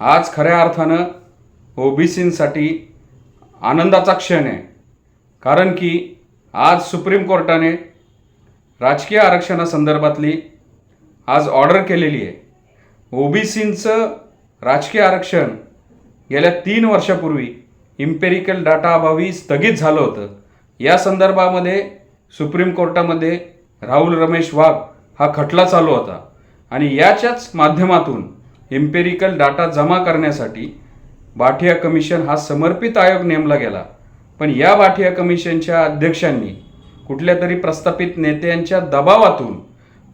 आज खऱ्या अर्थानं ओबीसींसाठी आनंदाचा क्षण आहे. कारण की आज सुप्रीम कोर्टाने राजकीय आरक्षणासंदर्भातली आज ऑर्डर केलेली आहे. ओबीसींचं राजकीय आरक्षण गेल्या तीन वर्षापूर्वी इम्पेरिकल डाटा अभावी स्थगित झालं होतं. या संदर्भामध्ये सुप्रीम कोर्टामध्ये राहुल रमेश वाघ हा खटला चालू होता. आणि याच्याच माध्यमातून इम्पेरिकल डाटा जमा करण्यासाठी बाठिया कमिशन हा समर्पित आयोग नेमला गेला. पण या बाठिया कमिशनच्या अध्यक्षांनी कुठल्या तरी प्रस्थापित नेत्यांच्या दबावातून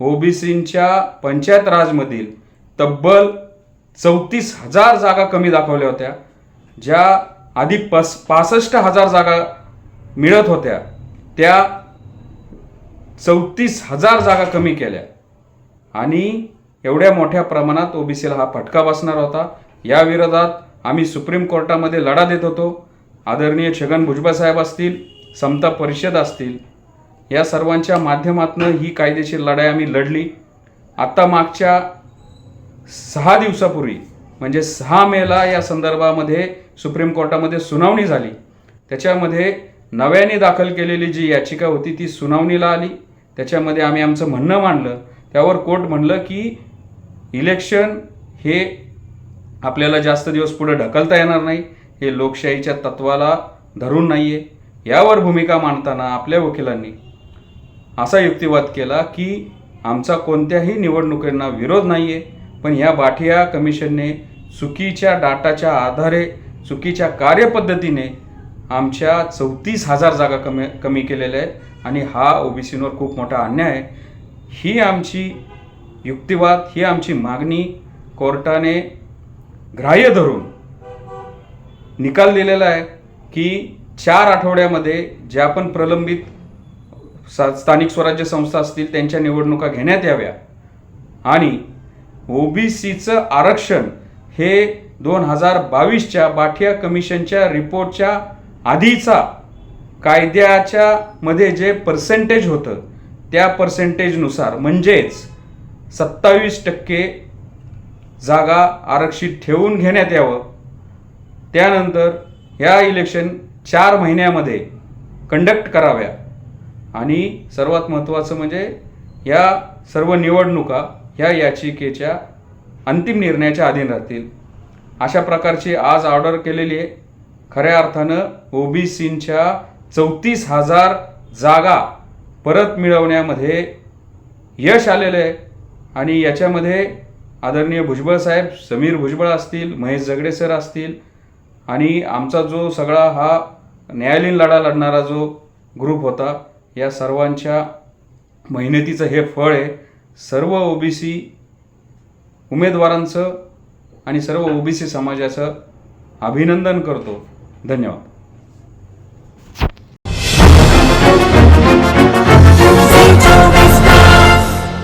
ओबीसींच्या पंचायत राजमधील तब्बल चौतीस हजार जागा कमी दाखवल्या होत्या ज्या आधी पस पासष्ट हजार जागा मिळत होत्या त्या चौतीस हजार जागा कमी केल्या. आणि एवढ्या मोठ्या प्रमाणात ओबीसीला हा फटका बसणार होता. या विरोधात आम्ही सुप्रीम कोर्टामध्ये लढा देत होतो. आदरणीय छगन भुजबळ साहेब असतील समता परिषद असतील या सर्वांच्या माध्यमातून ही कायदेशीर लढाई आम्ही लढली. आत्ता मागच्या सहा दिवसापूर्वी म्हणजे सहा मेला या संदर्भामध्ये सुप्रीम कोर्टामध्ये सुनावणी झाली. त्याच्यामध्ये नव्याने दाखल केलेली जी याचिका होती ती सुनावणीला आली. त्याच्यामध्ये आम्ही आमचं म्हणणं मांडलं. त्यावर कोर्ट म्हणलं की इलेक्शन हे आपल्याला जास्त दिवस पुढे ढकलता येणार नाही. हे लोकशाहीच्या तत्वाला धरून नाही आहे यावर भूमिका मांडताना आपल्या वकिलांनी असा युक्तिवाद केला की आमचा कोणत्याही निवडणुकींना विरोध नाही आहे पण या बाठिया कमिशनने चुकीच्या डाटाच्या आधारे चुकीच्या कार्यपद्धतीने आमच्या चौतीस हजार जागा कमी कमी केलेल्या आहेत. आणि हा ओबीसींवर खूप मोठा अन्याय आहे. ही आमची युक्तिवाद ही आमची मागणी कोर्टाने ग्राह्य धरून निकाल दिलेला आहे की चार आठवड्यामध्ये ज्या पण प्रलंबित सा स्थानिक स्वराज्य संस्था असतील त्यांच्या निवडणुका घेण्यात याव्या. आणि ओबीसीचं आरक्षण हे दोन हजार बावीसच्या बाठिया कमिशनच्या रिपोर्टच्या आधीचा कायद्याच्या मध्ये जे पर्सेंटेज होतं त्या पर्सेंटेजनुसार म्हणजेच सत्तावीस टक्के जागा आरक्षित ठेवून घेण्यात यावं. त्यानंतर ह्या इलेक्शन चार महिन्यामध्ये कंडक्ट कराव्या. आणि सर्वात महत्त्वाचं म्हणजे या सर्व निवडणुका ह्या याचिकेच्या अंतिम निर्णयाच्या अधीन राहतील. अशा प्रकारची आज ऑर्डर केलेली आहे. खऱ्या अर्थानं ओबीसींच्या चौतीस हजार जागा परत मिळवण्यामध्ये यश आलेलं आहे. आणि याच्यामध्ये आदरणीय भुजबळ साहेब समीर भुजबळ असतील महेश जगडे सर असतील आणि आमचा जो सगळा हा न्यायालयीन लढा लढणारा जो ग्रुप होता या सर्वांच्या मेहनतीचं हे फळ आहे. सर्व ओबीसी उमेदवारांचं आणि सर्व ओबीसी समाजाचं अभिनंदन करतो. धन्यवाद.